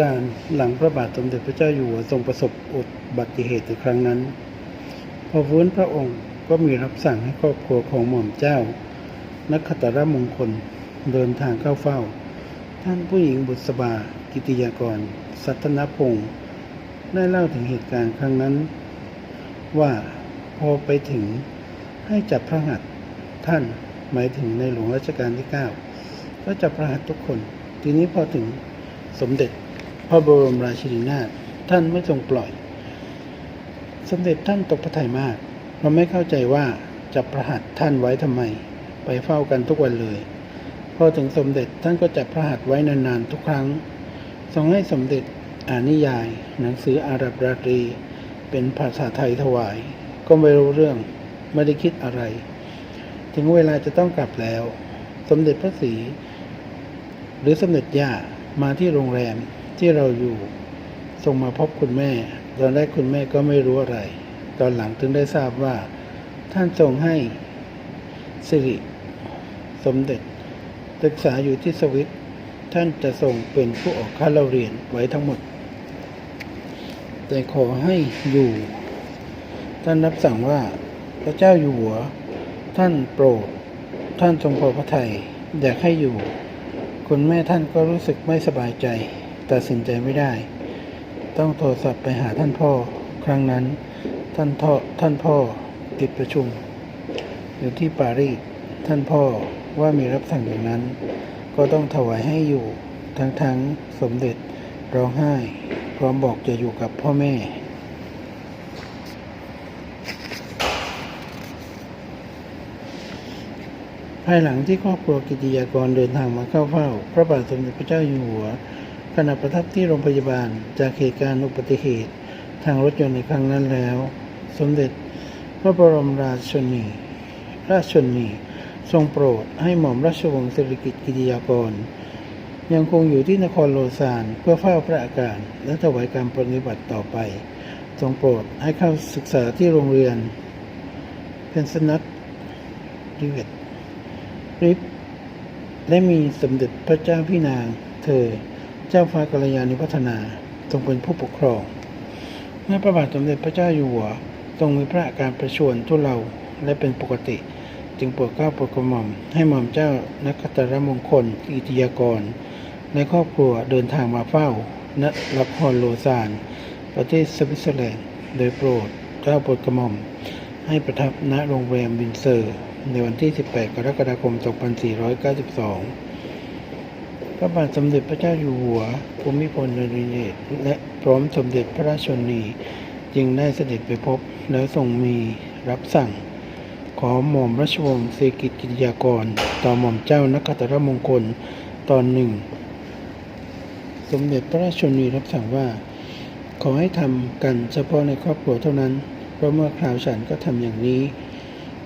หตุการหลังพระบาทสมเด็จพระเจ้าอยู่หัวทรงประสบอุบัติเหตุในครั้งนั้น พอฟื้นพระองค์ก็มีรับสั่งให้ครอบครัวของหม่อมเจ้า นักขตรมงคลเดินทางเข้าเฝ้า ท่านผู้หญิงบุษบา กิติยากร สัตนพงศ์ได้เล่าถึงเหตุการณ์ครั้งนั้น ว่าพอไปถึงให้จับพระหัตถ์ท่านหมายถึงในหลวงรัชกาลที่ 9 ก็จับพระหัตถ์ทุกคน ทีนี้พอถึงสมเด็จ พระบรมราชินีนาถท่านไม่ทรงปล่อย สมเด็จท่านตกพระทัยมาก เราไม่เข้าใจว่าจับพระหัตท่านไว้ทำไม ไปเฝ้ากันทุกวันเลยพอถึงสมเด็จท่านก็จับพระหัตไว้นานๆทุกครั้งทรงให้สมเด็จอ่านนิยาย หนังสืออาหรับราตรี เป็นภาษาไทยถวาย ก็ไม่รู้เรื่องไม่ได้คิดอะไร ถึงเวลาจะต้องกลับแล้ว สมเด็จพระศรีหรือสมเด็จย่ามาที่โรงแรม ที่เราอยู่ทรงมาพบคุณแม่ ตอนแรกคุณแม่ก็ไม่รู้อะไร ตอนหลังถึงได้ทราบว่า ท่านทรงให้สิริสมเด็จ ศึกษาอยู่ที่สวิตท่านจะทรงเป็นผู้ออกค่าเราเรียนไว้ทั้งหมด แต่ขอให้อยู่ ท่านรับสั่งว่าพระเจ้าอยู่หัว ท่านโปรด ท่านทรงพอพระทัยอยากให้อยู่ คุณแม่ท่านก็รู้สึกไม่สบายใจ ตัดสินใจไม่ได้ ต้องโทรศัพท์ไปหาท่านพ่อครั้งนั้น ท่านพ่อท่านพ่อติดประชุม อยู่ที่ปารีสท่านพ่อว่ามีรับสั่งอย่างนั้น ก็ต้องถวายให้อยู่ทั้งทั้งสมเด็จร้องไห้ พร้อมบอกจะอยู่กับพ่อแม่ภายหลังที่ครอบครัวกิติยากรเดินทางมาเข้าเฝ้า พระบาทสมเด็จพระเจ้าอยู่หัว ขณะประทับที่โรงพยาบาลจากเหตุการณ์อุบัติเหตุ ทางรถยนต์ในครั้งนั้นแล้ว สมเด็จพระบรมราชชนี ราชชนี ทรงโปรดให้หม่อมราชวงศ์สิริกิติกิติยากร ยังคงอยู่ที่นครโลซานเพื่อเฝ้าพระอาการ และถวายการปฏิบัติต่อไป ทรงโปรดให้เข้าศึกษาที่โรงเรียนเพนสนัตดิเวตริปและมีสมเด็จพระเจ้าพี่นางเธอ เจ้าฟ้ากัลยาณิพัฒนาทรงเป็นผู้ปกครอง เมื่อพระบาทสมเด็จพระเจ้าอยู่หัวทรงมีพระอาการประชวรทุเลาและเป็นปกติ จึงโปรดเกล้าโปรดกระหม่อมให้หม่อมเจ้านักตรมงคลอิทยากรในครอบครัวเดินทางมาเฝ้าณละครโลซาน ประเทศสวิตเซอร์แลนด์ โดยโปรดเกล้าโปรดกระหม่อม ให้ประทับณโรงแรมวินเซอร์ ในวันที่ 18 กรกฎาคม 2492 พระบาทสมเด็จพระเจ้าอยู่หัว ภูมิพลอดุลยเดชและพร้อมสมเด็จพระราชชนีจึงได้เสด็จไปพบแล้วทรงมีรับสั่ง ขอหม่อมราชวงศ์เสกิจกิติยากร ต่อหม่อมเจ้านักขัตรมงคลตอนหนึ่ง สมเด็จพระราชชนนีรับสั่งว่า ขอให้ทำกันเฉพาะในครอบครัวเท่านั้น เพราะเมื่อคราวฉันก็ทำอย่างนี้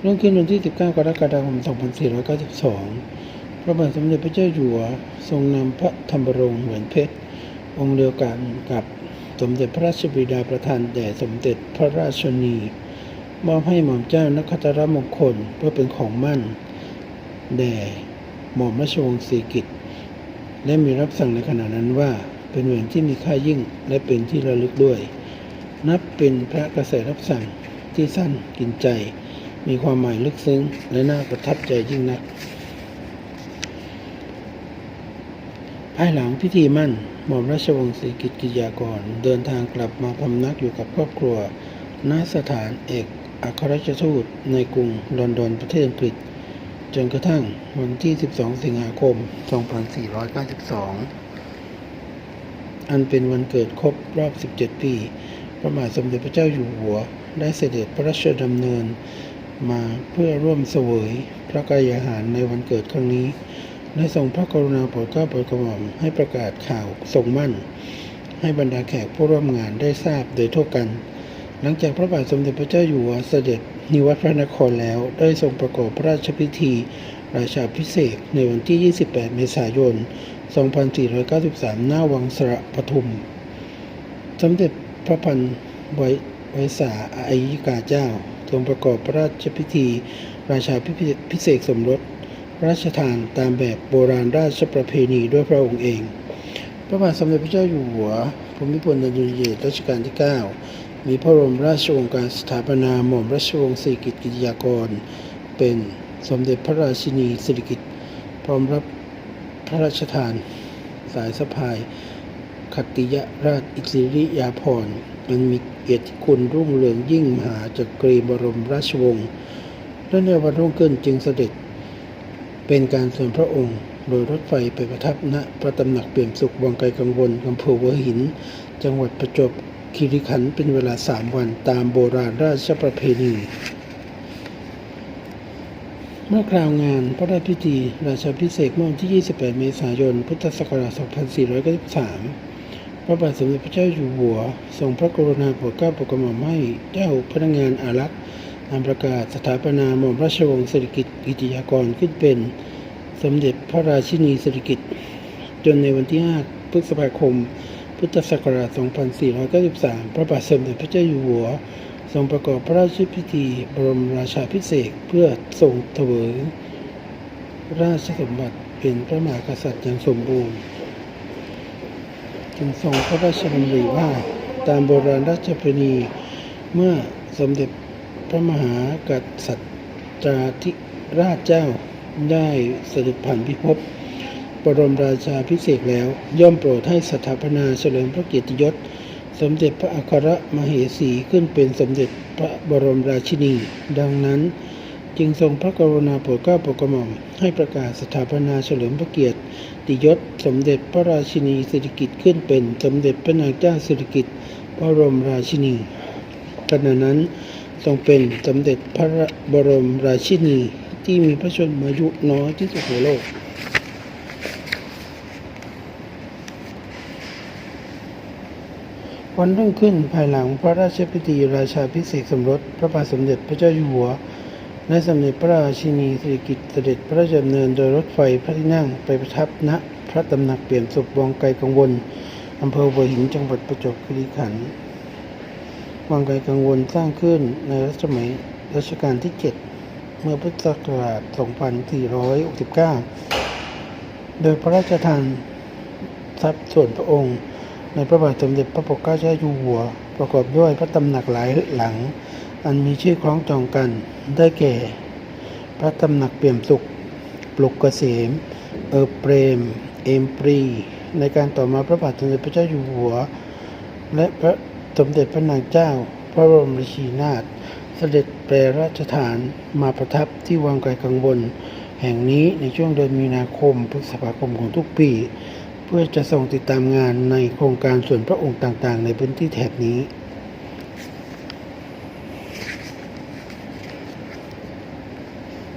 เรื่องขึ้นวันที่ 19 กรกฎาคม 2492 พระบาทสมเด็จพระเจ้าอยู่หัวทรงนำพระธรรมรงค์เหมือนเพชร องค์เดียวกันกับสมเด็จพระราชบิดาประธานแด่สมเด็จพระราชนีมอบให้หม่อมเจ้านักขัตรมงคลเพื่อเป็นของมั่น แด่หม่อมราชวงศ์ศรีกิตและมีรับสั่งในขณะนั้นว่าเป็นแหวนที่มีค่ายิ่งและเป็นที่ระลึกด้วย นับเป็นพระกระแสรับสั่งที่สั้นกินใจ มีความหมายลึกซึ้งและน่าประทับใจยิ่งนัก ภายหลังพิธีมั่นหม่อมราชวงศ์ศรีกิติ์กิติยากร เดินทางกลับมาพำนักอยู่กับครอบครัว ณ สถานเอกอัครราชทูตในกรุงลอนดอนประเทศอังกฤษ จนกระทั่งวันที่ 12 สิงหาคม 2492 อันเป็นวันเกิดครบรอบ 17 ปี พระบาทสมเด็จพระเจ้าอยู่หัว ได้เสด็จพระราชดำเนินมาเพื่อร่วมเสวยพระกายอาหารในวันเกิดครั้งนี้ และทรงพระกรุณาโปรดเกล้าโปรดกระหม่อมให้ประกาศข่าวทรงมั่น ให้บรรดาแขกผู้ร่วมงานได้ทราบโดยทั่วกัน หลังจากพระบาทสมเด็จพระเจ้าอยู่หัวเสด็จนิวัตพระนครแล้ว ได้ทรงประกอบพระราชพิธี ราชาพิเศษในวันที่ 28 เมษายน 2493 หน้าวังสระปทุม สมเด็จพระพันไวไวสาอายิกาเจ้า ทรงประกอบพระราชพิธี ราชาพิเศษสมรส ราชทานตามแบบโบราณราชประเพณีด้วยพระองค์เอง พระบาทสมเด็จพระเจ้าอยู่หัวภูมิพลอดุลยเดชรัชกาลที่ 9 มีพระบรมราชโองการสถาปนาหม่อมราชวงศ์สิริกิติ์กิติยากร เป็นสมเด็จพระราชินีสิริกิติ์พร้อมรับพระราชทาน สายสะพายขัตติยราชอิสริยาภรณ์มันมีเกียรติคุณรุ่งเรืองยิ่งมหาจักรีบรมราชวงศ์และในวันรุ่งขึ้นจึงเสด็จ เป็นการส่วนพระองค์ โดยรถไฟไปประทับณพระตำหนักเปี่ยมสุขวังไกลกังวลอำเภอหัวหิน จังหวัดประจวบคีรีขันธ์เป็นเวลาสามวันตามโบราณราชประเพณีเมื่อคราวงานพระราชพิธี ราชาพิเศษเมื่อวันที่ 28 เมษายน พุทธศักราช 2493 พระบาทสมเด็จพระเจ้าอยู่หัว ทรงพระกรุณาโปรดเกล้าโปรดกระหม่อมให้เจ้าพนักงานอารักษ์ อันประกาศสถาปนาหม่อมราชวงศ์สิริกิติ์กิติยากรขึ้นเป็นสมเด็จพระราชินีสิริกิติ์จนในวันที่ 5 พฤษภาคม พุทธศักราช 2493 พระบาทสมเด็จพระเจ้าอยู่หัว ทรงประกอบพระราชพิธีบรมราชาพิเศษเพื่อทรงเถวยราชสมบัติเป็นพระมหากษัตริย์อย่างสมบูรณ์ จึงทรงพระราชดำริว่าตามโบราณราชประณีเมื่อสมเด็จ ระมหากษัตราธิราชเจ้าได้เสด็จผ่านพิภพบรมราชาพิเศษแล้ว ย่อมโปรดให้สถาปนาเฉลิมพระเกียรติยศ สมเด็จพระอัครมเหสีขึ้นเป็นสมเด็จพระบรมราชินี ดังนั้นจึงทรงพระกรุณาโปรดเกล้าโปรดกระหม่อมให้ประกาศสถาปนาเฉลิมพระเกียรติยศ สมเด็จพระราชินีสิริกิติ์ขึ้นเป็นสมเด็จพระนางเจ้าสิริกิติ์บรมราชินีขณะนั้น ทรงเป็นสมเด็จพระบรมราชินีที่มีพระชนมายุน้อยที่สุดในโลก วันรุ่งขึ้นภายหลังพระราชพิธีราชาพิเศษสมรส พระบาทสมเด็จพระเจ้าอยู่หัวและสมเด็จพระราชินีสิริกิติ์เสด็จพระราชดำเนินโดยรถไฟพระที่นั่งไปประทับณพระตำหนักเปลี่ยนสุขวังไกลกังวลอำเภอหัวหินจังหวัดประจวบคีรีขันธ์ วังไกลกังวลสร้างขึ้นในรัชสมัยรัชกาลที่ 7 เมื่อพุทธศักราช 2469 โดยพระราชทานทรัพย์ส่วนพระองค์ในพระบาทสมเด็จพระปกเกล้าเจ้าอยู่หัว ประกอบด้วยพระตำหนักหลายหลัง อันมีชื่อคล้องจองกันได้แก่ พระตำหนักเปี่ยมสุข ปลุกเกษม เออเปรม เอมปรี ในการต่อมาพระบาทสมเด็จพระเจ้าอยู่หัว และพระ สมเด็จพระนางเจ้า พระบรมราชินีนาถเสด็จแปราชฐานมาประทับที่วังไกลกังวลแห่งนี้ในช่วงเดือนมีนาคมพฤษภาคมของทุกปี เพื่อจะส่งติดตามงานในโครงการส่วนพระองค์ต่างๆ ในพื้นที่แถบนี้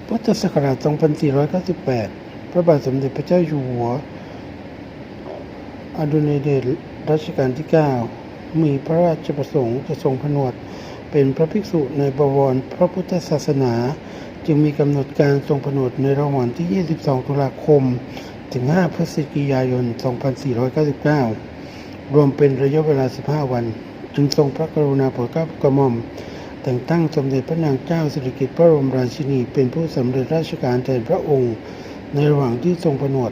พุทธศักราช 2498 พระบาทสมเด็จพระเจ้าอยู่หัว อดุลยเดชรัชกาลที่ 9 มีพระราชประสงค์จะทรงผนวดเป็นพระภิกษุในบวรพระพุทธศาสนา จึงมีกำหนดการทรงผนวดในระหว่างที่ 22 ตุลาคม ถึง 5 พฤศจิกายน 2499 รวมเป็นระยะเวลา 15 วัน จึงทรงพระกรุณาโปรดเกล้าโปรดกระหม่อม แต่งตั้งสมเด็จพระนางเจ้าสิริกิติ์พระบรมราชินี เป็นผู้สำเร็จราชการแทนพระองค์ ในระหว่างที่ทรงผนวด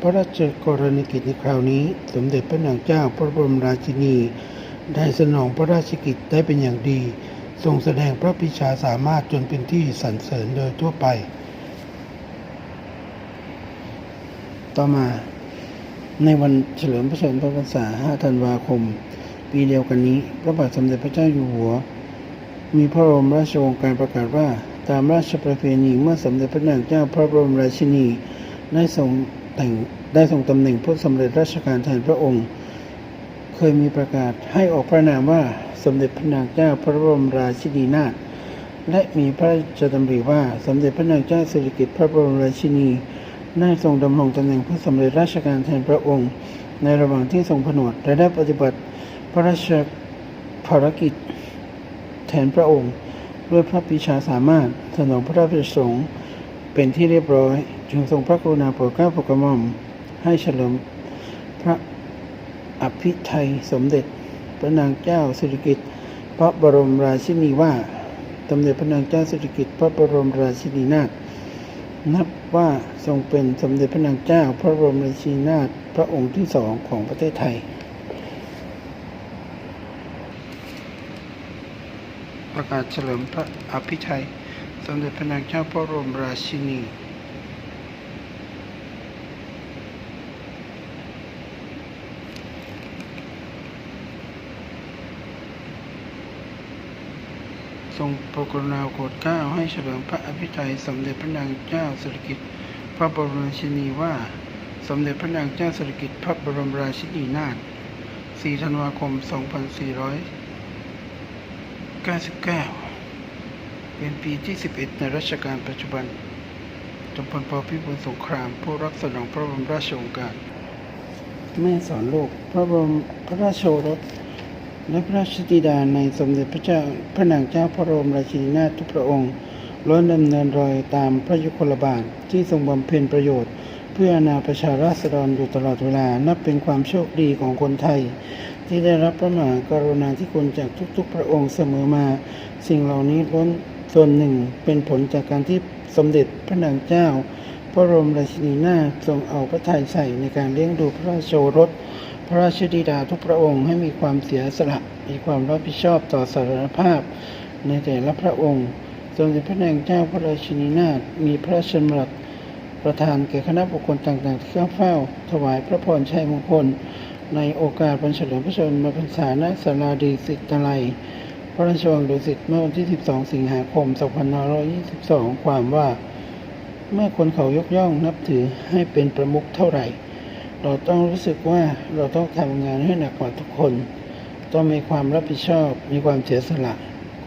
พระราชกรณียกิจในคราวนี้ สมเด็จพระนางเจ้าพระบรมราชินี ได้สนองพระราชกิจได้เป็นอย่างดี ทรงแสดงพระปรีชาสามารถจนเป็นที่สรรเสริญโดยทั่วไป ต่อมาในวันเฉลิมพระชนมพรรษา 5 ธันวาคม ปีเดียวกันนี้ พระบาทสมเด็จพระเจ้าอยู่หัว มีพระบรมราชโองการประกาศว่า ตามราชประเพณีเมื่อสมเด็จพระนางเจ้าพระบรมราชินี ได้ทรง แต่งได้ทรงตำแหน่งผู้สำเร็จราชการแทนพระองค์ เคยมีประกาศให้ออกพระนามว่าสมเด็จพระนางเจ้าพระบรมราชินีนาถและมีพระราชดำริว่าสมเด็จพระนางเจ้าสิริกิติ์พระบรมราชินีได้ทรงดำรงตำแหน่งผู้สำเร็จราชการแทนพระองค์ ในระหว่างที่ทรงผนวดและได้ปฏิบัติพระราชภารกิจแทนพระองค์ ด้วยพระปรีชาสามารถสนองพระราชประสงค์ เป็นที่เรียบร้อย จึงทรงพระกรุณาโปรดเกล้าโปรดกระหม่อมให้เฉลิมพระอภิไทยสมเด็จ พระนางเจ้าสิริกิติ์พระบรมราชินีว่าสมเด็จพระนางเจ้าสิริกิติ์พระบรมราชินีนาถนับว่าทรงเป็นสมเด็จพระนางเจ้า พระบรมราชินีนาถพระองค์ที่สองของประเทศไทย ประกาศเฉลิมพระอภิชัย มเด็จพระนางเจ้าพระบรมราชินีทรงโปรกรณาโปรดเกล้าให้เฉลิมพระอภิชัยสมเด็จพระนางเจ้าสิริกิติ์พระบรมราชินีว่า สมเด็จพระนางเจ้าสิริกิติ์พระบรมราชินีนาถ4ธันวาคม 2499 เป็นปีที่ 11 ในรัชกาลปัจจุบันจอมพลปพิบูลสงคราม ผู้รับสนองพระบรมราชโองการ แม่สอนโลกพระบรมพระราชโอรส และพระราชธิดาในสมเด็จพระเจ้าพระนางเจ้าพระบรมราชินีนาถทุกพระองค์ล้วนดำเนินรอยตามพระยุคลบาทที่ทรงบำเพ็ญประโยชน์ เพื่ออาณาประชาราษฎรอยู่ตลอดเวลานับเป็นความโชคดีของคนไทย ที่ได้รับพระมหากรุณาธิคุณจากทุกๆ พระองค์เสมอมา สิ่งเหล่านี้ล้วน ส่วนหนึ่งเป็นผลจากการที่สมเด็จพระนางเจ้า พระบรมราชินีนาถทรงเอาพระทัยใส่ในการเลี้ยงดูพระราชโอรส พระราชธิดาทุกพระองค์ให้มีความเสียสละมีความรับผิดชอบต่อสาธารณภาพ ในแต่ละพระองค์สมเด็จพระนางเจ้าพระราชินีนาถมีพระราชดำรัสประทานแก่คณะบุคคลต่างๆที่เข้าเฝ้า ถวายพระพรชัยมงคล ในโอกาสวันเฉลิมพระชนมพรรษาณศาลาดีสิทธาลัย ระราชวังดุสิตเมื่อวันที่ 12 สิงหาคม 2522 ความว่า เมื่อคนเขายกย่องนับถือให้เป็นประมุขเท่าไหร่ เราต้องรู้สึกว่าเราต้องทำงานให้หนักกว่าทุกคน ต้องมีความรับผิดชอบ มีความเสียสละ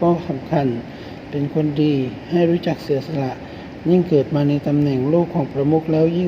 ก็สำคัญเป็นคนดีให้รู้จักเสียสละ ยิ่งเกิดมาในตำแหน่งลูกของประมุขแล้วยิ่ง